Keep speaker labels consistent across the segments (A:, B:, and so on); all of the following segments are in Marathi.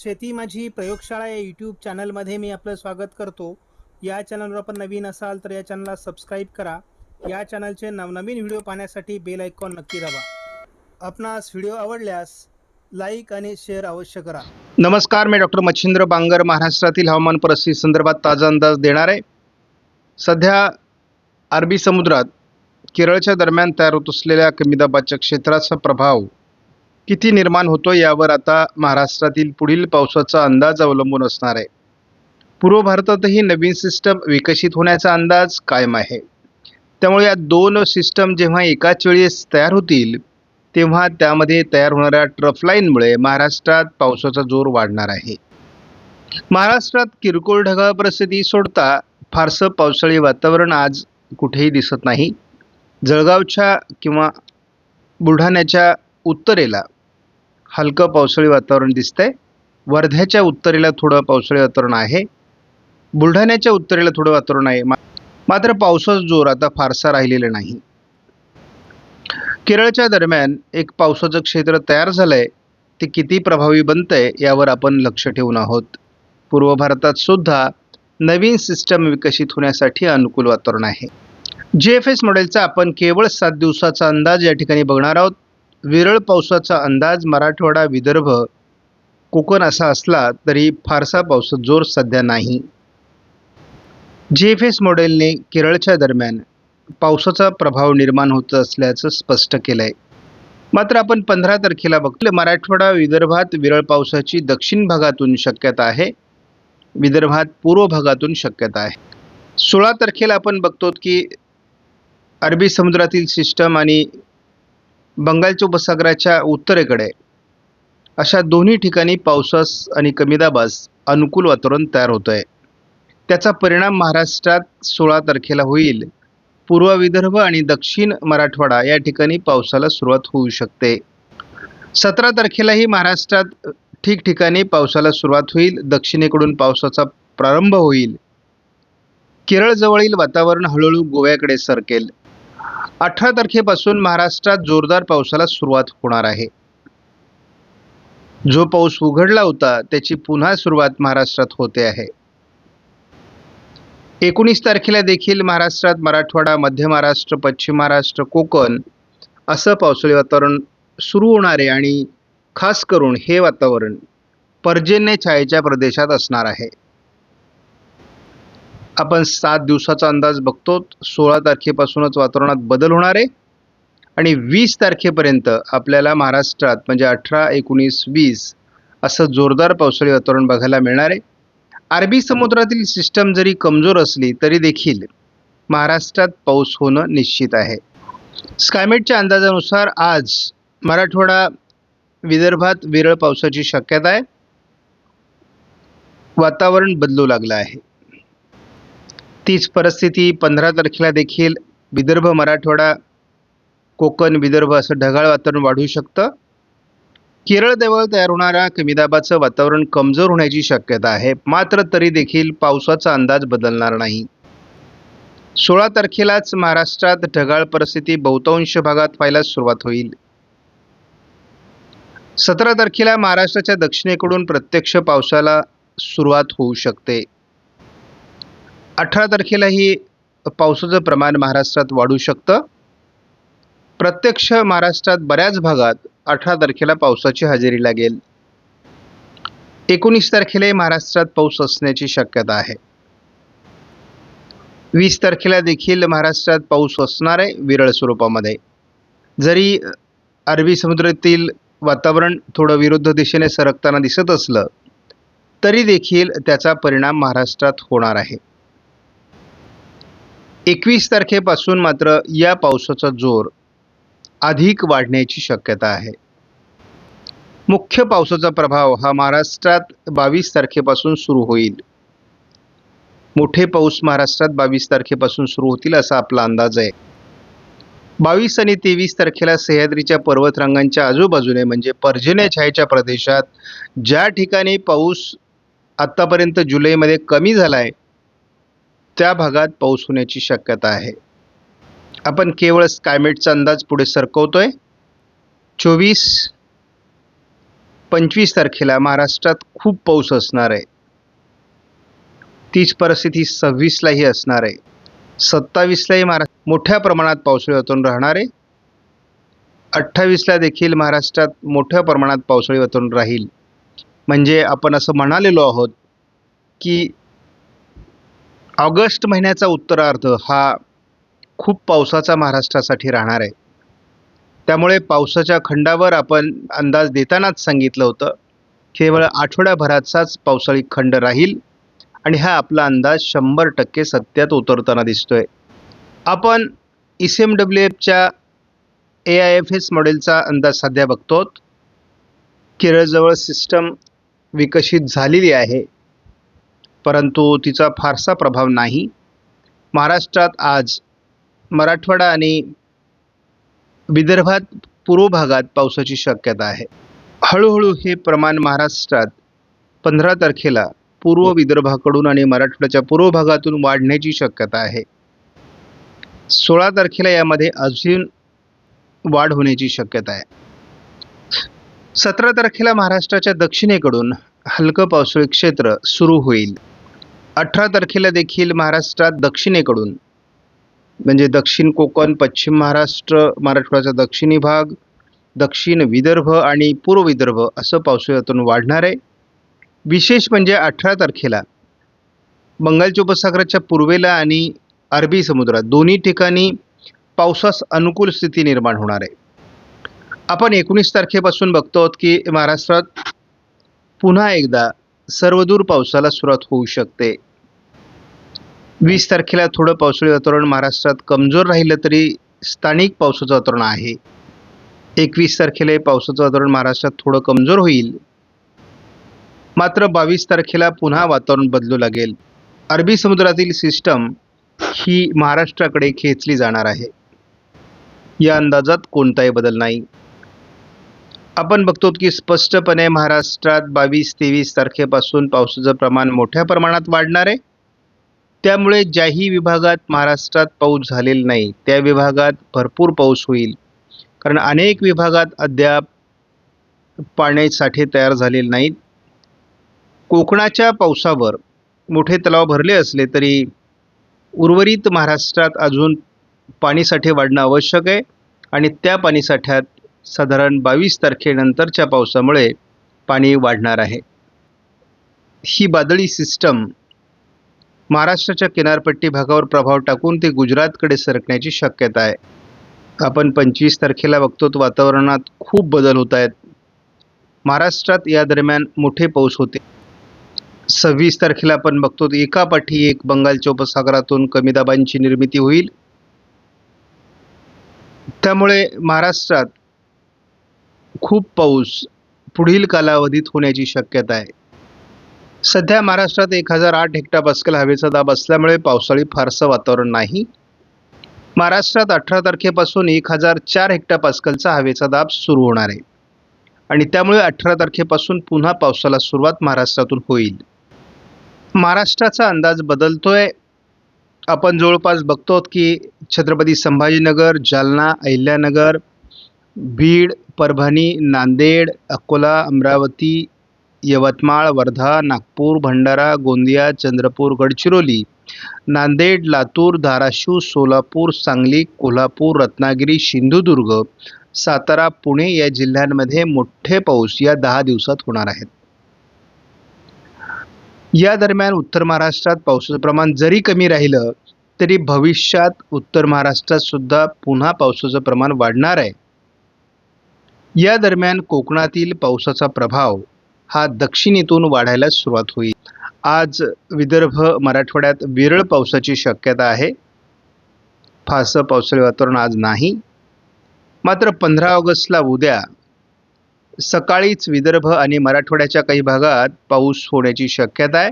A: शेती माझी प्रयोगशाळा या यूट्यूब चॅनलमध्ये मी आपलं स्वागत करतो. या चॅनलवर आपण नवीन असाल तर या चॅनलला सबस्क्राईब करा. या चॅनलचे नवनवीन व्हिडिओ पाहण्यासाठी बेल आयकॉन नक्की दाबा. आपणास व्हिडिओ आवडल्यास लाईक आणि शेअर अवश्य करा.
B: नमस्कार मी डॉक्टर मच्छिंद्र बांगर महाराष्ट्रातील हवामान परिस्थिती संदर्भात ताजा अंदाज देणार आहे. सध्या अरबी समुद्रात केरळच्या दरम्यान तयार होत असलेल्या कमी दाबाच्या क्षेत्राचा प्रभाव किती निर्माण होतो यावर आता महाराष्ट्रातील पुढील पावसाचा अंदाज अवलंबून असणार आहे. पूर्व भारतातही नवीन सिस्टम विकसित होण्याचा अंदाज कायम आहे. त्यामुळे या दोन सिस्टम जेव्हा एकाच वेळेस तयार होतील तेव्हा त्यामध्ये तयार होणाऱ्या ट्रफलाईनमुळे महाराष्ट्रात पावसाचा जोर वाढणार आहे. महाराष्ट्रात किरकोळ ढगाळ परिस्थिती सोडता फारसं पावसाळी वातावरण आज कुठेही दिसत नाही. जळगावच्या किंवा बुलढाण्याच्या उत्तरेला हलकं पावसाळी वातावरण दिसतंय. वर्ध्याच्या उत्तरेला थोडं पावसाळी वातावरण आहे. बुलढाण्याच्या उत्तरेला थोडं वातावरण आहे. मा- मात्र पावसाचा जोर आता फारसा राहिलेला नाही. केरळच्या दरम्यान एक पावसाचं क्षेत्र तयार झालंय. ते किती प्रभावी बनतंय यावर आपण लक्ष ठेवून आहोत. पूर्व भारतात सुद्धा नवीन सिस्टम विकसित होण्यासाठी अनुकूल वातावरण आहे. जी एफ एस मॉडेलचा आपण केवळ सात दिवसाचा अंदाज या ठिकाणी बघणार आहोत. विरळ पावसाचा अंदाज मराठवाडा विदर्भ कोकण असा असला तरी फारसा पावसाचा जोर सध्या नाही. जी एफ एस मॉडेलने केरळच्या दरम्यान पावसाचा प्रभाव निर्माण होत असल्याचं स्पष्ट केलं आहे मात्र आपण पंधरा तारखेला बघतो मराठवाडा विदर्भात विरळ पावसाची दक्षिण भागातून शक्यता आहे. विदर्भात पूर्व भागातून शक्यता आहे. सोळा तारखेला आपण बघतो की अरबी समुद्रातील सिस्टम आणि बंगालच्या उपसागराच्या उत्तरेकडे. अशा दोन्ही ठिकाणी पावसास आणि कमी दाबास अनुकूल वातावरण तयार होतं आहे त्याचा परिणाम महाराष्ट्रात सोळा तारखेला होईल. पूर्व विदर्भ आणि दक्षिण मराठवाडा या ठिकाणी पावसाला सुरुवात होऊ शकते. सतरा तारखेलाही महाराष्ट्रात ठिकठिकाणी पावसाला सुरुवात होईल. दक्षिणेकडून पावसाचा प्रारंभ होईल. केरळजवळील वातावरण हळूहळू गोव्याकडे सरकेल. अठरा तारखेपासून महाराष्ट्रात जोरदार पावसाला सुरुवात होणार आहे. जो पाऊस उघडला होता त्याची पुन्हा सुरुवात महाराष्ट्रात होते आहे. एकोणीस तारखेला देखील महाराष्ट्रात मराठवाडा मध्य महाराष्ट्र पश्चिम महाराष्ट्र कोकण असं पावसाळी वातावरण सुरू होणार आहे आणि खास करून हे वातावरण पर्जन्य छायेच्या प्रदेशात असणार आहे. आपण सात दिवसाचा अंदाज बघतो सोळा तारखेपासूनच वातावरणात बदल होणार आहे. आणि वीस तारखेपर्यंत आपल्याला महाराष्ट्रात म्हणजे अठरा एकोणीस वीस असं जोरदार पावसाळी वातावरण बघायला मिळणार आहे. अरबी समुद्रातील सिस्टम जरी कमजोर असली तरी देखील महाराष्ट्रात पाऊस होणं निश्चित आहे. स्कायमेटच्या अंदाजानुसार आज मराठवाडा विदर्भात विरळ पावसाची शक्यता आहे. वातावरण बदलू लागलं आहे. तीच परिस्थिती पंधरा तारखेला देखील विदर्भ मराठवाडा कोकण विदर्भ असं ढगाळ वातावरण वाढू शकतं. केरळजवळ तयार होणाऱ्या कमी दाबाचं वातावरण कमजोर होण्याची शक्यता आहे. मात्र तरी देखील पावसाचा अंदाज बदलणार नाही. सोळा तारखेलाच महाराष्ट्रात ढगाळ परिस्थिती बहुतांश भागात व्हायला सुरुवात होईल. सतरा तारखेला महाराष्ट्राच्या दक्षिणेकडून प्रत्यक्ष पावसाला सुरुवात होऊ शकते. अठरा तारखेलाही पावसाचं प्रमाण महाराष्ट्रात वाढू शकतं. प्रत्यक्ष महाराष्ट्रात बऱ्याच भागात अठरा तारखेला पावसाची हजेरी लागेल. एकोणीस तारखेलाही महाराष्ट्रात पाऊस असण्याची शक्यता आहे. वीस तारखेला देखील महाराष्ट्रात पाऊस असणार आहे विरळ स्वरूपामध्ये. जरी अरबी समुद्रातील वातावरण थोडं विरुद्ध दिशेने सरकताना दिसत असलं तरी देखील त्याचा परिणाम महाराष्ट्रात होणार आहे. एकवीस तारखेपासून मात्र या पावसाचा जोर अधिक वाढण्याची शक्यता आहे. मुख्य पावसाचा प्रभाव हा महाराष्ट्रात बावीस तारखेपासून सुरू होईल. मोठे पाऊस महाराष्ट्रात बावीस तारखेपासून सुरू होतील असा आपला अंदाज आहे. बावीस आणि तेवीस तारखेला सह्याद्रीच्या पर्वतरांगांच्या आजूबाजूने म्हणजे पर्जन्य छायेच्या प्रदेशात ज्या ठिकाणी पाऊस आत्तापर्यंत जुलैमध्ये कमी झाला आहे त्या भागात पाऊस होण्याची शक्यता आहे. आपण केवळ क्लायमेटचा अंदाज पुढे सरकवतोय. चोवीस पंचवीस तारखेला महाराष्ट्रात खूप पाऊस असणार आहे. तीच परिस्थिती सव्वीसलाही असणार आहे. सत्तावीसलाही महाराष्ट्र मोठ्या प्रमाणात पावसाळी वातावरण राहणार आहे. अठ्ठावीसला देखील महाराष्ट्रात मोठ्या प्रमाणात पावसाळी वातावरण राहील. म्हणजे आपण असं म्हणालेलो आहोत की ऑगस्ट महिन्याचा उत्तरार्ध हा खूप पावसाचा महाराष्ट्रासाठी राहणार आहे. त्यामुळे पावसाच्या खंडावर आपण अंदाज देतानाच सांगितलं होतं केवळ आठवड्याभराचाच पावसाळी खंड राहील आणि हा आपला अंदाज शंभर टक्के सत्यात उतरताना दिसतोय. आपण ई सी एम डब्ल्यू एफच्या ए आय एफ एस मॉडेलचा अंदाज सध्या बघतो केरळजवळ सिस्टम विकसित झालेली आहे. परंतु तिचा फारसा प्रभाव नाही. महाराष्ट्रात आज मराठवाडा आणि विदर्भात पूर्व भागात पावसाची शक्यता आहे. हळूहळू हे प्रमाण महाराष्ट्रात पंधरा तारखेला पूर्व विदर्भाकडून आणि मराठवाड्याच्या पूर्व भागातून वाढण्याची शक्यता आहे. सोळा तारखेला यामध्ये अजून वाढ होण्याची शक्यता आहे. सतरा तारखेला महाराष्ट्राच्या दक्षिणेकडून हलकं पावसाळी क्षेत्र सुरू होईल. अठरा तारखेला देखील महाराष्ट्रात दक्षिणेकडून म्हणजे दक्षिण कोकण पश्चिम महाराष्ट्र मराठवाड्याचा दक्षिणी भाग दक्षिण विदर्भ आणि पूर्व विदर्भ असं पावसाळ्यातून वाढणार आहे. विशेष म्हणजे अठरा तारखेला बंगालच्या उपसागराच्या पूर्वेला आणि अरबी समुद्रात दोन्ही ठिकाणी पावसास अनुकूल स्थिती निर्माण होणार आहे. आपण एकोणीस तारखेपासून बघतो आहोत की महाराष्ट्रात पुन्हा एकदा सर्वदूर पावसाला सुरुवात होऊ शकते. वीस तारखेला थोडं पावसाळी वातावरण महाराष्ट्रात कमजोर राहिलं तरी स्थानिक पावसाचं वातावरण आहे. एकवीस तारखेला हे पावसाचं वातावरण महाराष्ट्रात थोडं कमजोर होईल. मात्र बावीस तारखेला पुन्हा वातावरण बदलू लागेल. अरबी समुद्रातील सिस्टम ही महाराष्ट्राकडे खेचली जाणार आहे. या अंदाजात कोणताही बदल नाही. आपण बघतो की स्पष्टपणे महाराष्ट्रात बावीस तेवीस तारखेपासून पावसाचं प्रमाण मोठ्या प्रमाणात वाढणार आहे. त्यामुळे ज्याही विभागात महाराष्ट्रात पाऊस झालेला नाही त्या विभागात भरपूर पाऊस होईल. कारण अनेक विभागात अद्याप पाण्यासाठे तयार झालेले नाहीत. कोकणाच्या पावसावर मोठे तलाव भरले असले तरी उर्वरित महाराष्ट्रात अजून पाणीसाठे वाढणं आवश्यक आहे आणि त्या पाणीसाठ्यात साधारण बावीस तारखेनंतरच्या पावसामुळे पाणी वाढणार आहे. ही बादळी सिस्टम महाराष्ट्राच्या किनारपट्टी भागावर प्रभाव टाकून ते गुजरातकडे सरकण्याची शक्यता आहे. आपण पंचवीस तारखेला बघतो वातावरणात खूप बदल होत आहेत. महाराष्ट्रात या दरम्यान मोठे पाऊस होते. सव्वीस तारखेला आपण बघतो एका एकापाठी एक बंगालच्या उपसागरातून कमी दाबांची निर्मिती होईल. त्यामुळे महाराष्ट्रात खूप पाऊस पुढील कालावधीत होण्याची शक्यता आहे. सध्या महाराष्ट्रात एक हजार आठ हेक्टापास्कल हवेचा दाब असल्यामुळे पावसाळी फारसं वातावरण नाही. महाराष्ट्रात अठरा तारखेपासून एक हजार चार हेक्टापास्कलचा हवेचा दाब सुरू होणार आहे. आणि त्यामुळे अठरा तारखेपासून पुन्हा पावसाला सुरुवात महाराष्ट्रातून होईल. महाराष्ट्राचा अंदाज बदलतोय. आपण जवळपास बघतो की छत्रपती संभाजीनगर जालना अहिल्यानगर बीड परभणी नांदेड अकोला अमरावती यवतमाळ वर्धा नागपूर भंडारा गोंदिया चंद्रपूर गडचिरोली नांदेड लातूर धाराशिव सोलापूर सांगली कोल्हापूर रत्नागिरी सिंधुदुर्ग सातारा पुणे या जिल्ह्यांमध्ये मोठे पाऊस या दहा दिवसात होणार आहेत. या दरम्यान उत्तर महाराष्ट्रात पावसाचं प्रमाण जरी कमी राहिलं तरी भविष्यात उत्तर महाराष्ट्रात सुद्धा पुन्हा पावसाचं प्रमाण वाढणार आहे. या दरम्यान कोकणातील पावसाचा प्रभाव हा दक्षिणेतून वाढायला सुरुवात होईल. आज विदर्भ मराठवाड्यात विरळ पावसाची शक्यता आहे. फारसं पावसाळी वातावरण आज नाही. मात्र पंधरा ऑगस्टला उद्या सकाळीच विदर्भ आणि मराठवाड्याच्या काही भागात पाऊस होण्याची शक्यता आहे.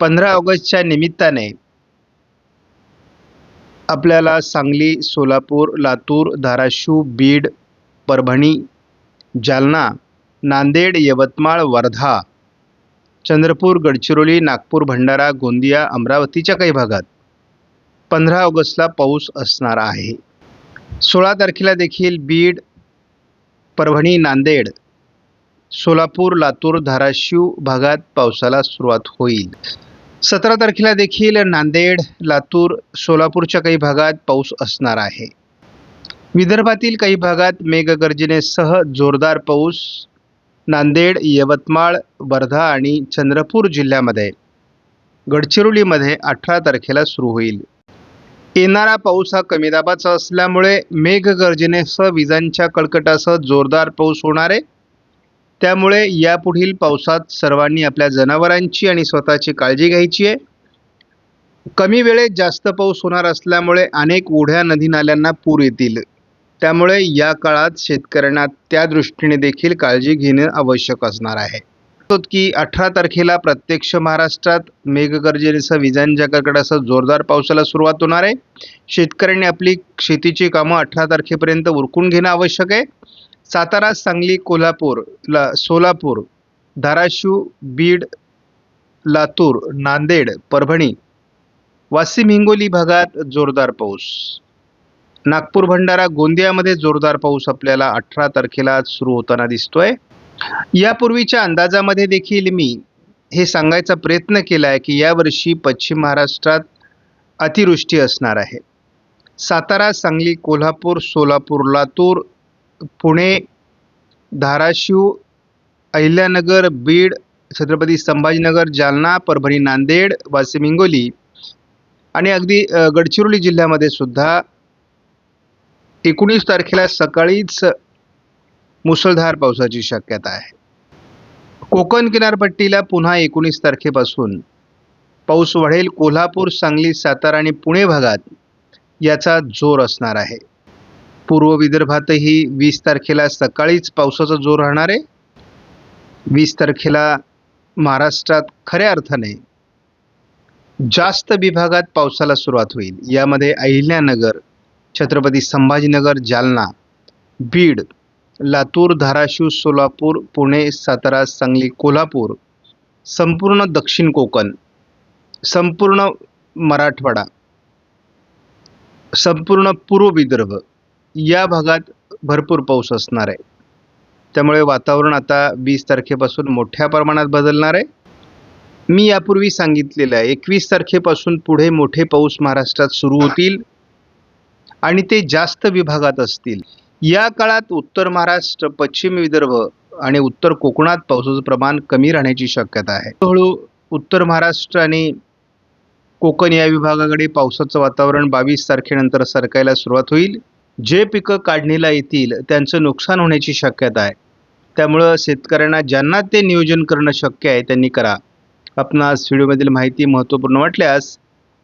B: पंधरा ऑगस्टच्या निमित्ताने आपल्याला सांगली सोलापूर लातूर धाराशिव बीड परभणी जालना नांदेड यवतमाळ वर्धा चंद्रपूर गडचिरोली नागपूर भंडारा गोंदिया अमरावतीच्या काही भागात. पंधरा ऑगस्टला पाऊस असणार आहे. सोळा तारखेला देखील बीड परभणी नांदेड सोलापूर लातूर धाराशिव भागात पावसाला सुरुवात होईल. सतरा तारखेला देखील नांदेड लातूर सोलापूरच्या काही भागात पाऊस असणार आहे. विदर्भातील काही भागात मेघगर्जनेसह जोरदार पाऊस नांदेड यवतमाळ वर्धा आणि चंद्रपूर जिल्ह्यामध्ये गडचिरोलीमध्ये अठरा तारखेला सुरू होईल. येणारा पाऊस हा कमी दाबाचा असल्यामुळे मेघगर्जनेसह विजांच्या कडकटासह जोरदार पाऊस होणार आहे. त्यामुळे यापुढील पावसात सर्वांनी आपल्या जनावरांची आणि स्वतःची काळजी घ्यायची आहे. कमी वेळेत जास्त पाऊस होणार असल्यामुळे अनेक ओढ्या नदी नाल्यांना पूर येतील. त्यामुळे या काळात शेतकऱ्यांना त्या दृष्टीने देखील काळजी घेणे आवश्यक असणार आहे. की अठरा तारखेला प्रत्यक्ष महाराष्ट्रात मेघगर्जनेसह विजांच्या कडकडासह जोरदार पावसाला सुरुवात होणार आहे. शेतकऱ्यांनी आपली शेतीची कामं अठरा तारखेपर्यंत उरकून घेणं आवश्यक आहे. सातारा सांगली कोल्हापूर ला सोलापूर धाराशिव बीड लातूर नांदेड परभणी वाशिम हिंगोली भागात जोरदार पाऊस. नागपूर भंडारा गोंदियामध्ये जोरदार पाऊस आपल्याला अठरा तारखेला सुरू होताना दिसतोय. यापूर्वीच्या अंदाजामध्ये देखील मी हे सांगायचा प्रयत्न केला आहे की यावर्षी पश्चिम महाराष्ट्रात अतिवृष्टी असणार आहे. सातारा सांगली कोल्हापूर सोलापूर लातूर पुणे धाराशिव अहिल्यानगर बीड छत्रपती संभाजीनगर जालना परभणी नांदेड वाशिम हिंगोली आणि अगदी गडचिरोली जिल्ह्यामध्ये सुद्धा एकोणीस तारखेला सकाळीच मुसळधार पावसाची शक्यता आहे. कोकण किनारपट्टीला पुन्हा एकोणीस तारखेपासून पाऊस वाढेल. कोल्हापूर सांगली सातारा आणि पुणे भागात याचा जोर असणार आहे. पूर्व विदर्भातही वीस तारखेला सकाळीच पावसाचा जोर राहणार आहे. वीस तारखेला महाराष्ट्रात खऱ्या अर्थाने जास्त विभागात पावसाला सुरुवात होईल. यामध्ये अहिल्यानगर छत्रपती संभाजीनगर जालना. बीड लातूर धाराशिव सोलापूर पुणे सातारा सांगली कोल्हापूर. संपूर्ण दक्षिण कोकण. संपूर्ण मराठवाडा. संपूर्ण पूर्व विदर्भ. या भागात भरपूर पाऊस असणार आहे. त्यामुळे वातावरण आता वीस तारखेपासून मोठ्या प्रमाणात बदलणार आहे. मी यापूर्वी सांगितलेलं आहे एकवीस तारखेपासून पुढे मोठे पाऊस महाराष्ट्रात सुरू होतील. आणि ते जास्त विभागात असतील. या काळात उत्तर महाराष्ट्र पश्चिम विदर्भ आणि उत्तर कोकणात पावसाचं प्रमाण कमी राहण्याची शक्यता आहे. हळूहळू उत्तर महाराष्ट्र आणि कोकण या विभागाकडे पावसाचं वातावरण बावीस तारखेनंतर सरकायला सुरुवात होईल. जे पिकं काढणीला येतील त्यांचं नुकसान होण्याची शक्यता आहे. त्यामुळं शेतकऱ्यांना ज्यांना ते नियोजन करणं शक्य आहे त्यांनी करा. आपणास व्हिडिओमधील माहिती महत्त्वपूर्ण वाटल्यास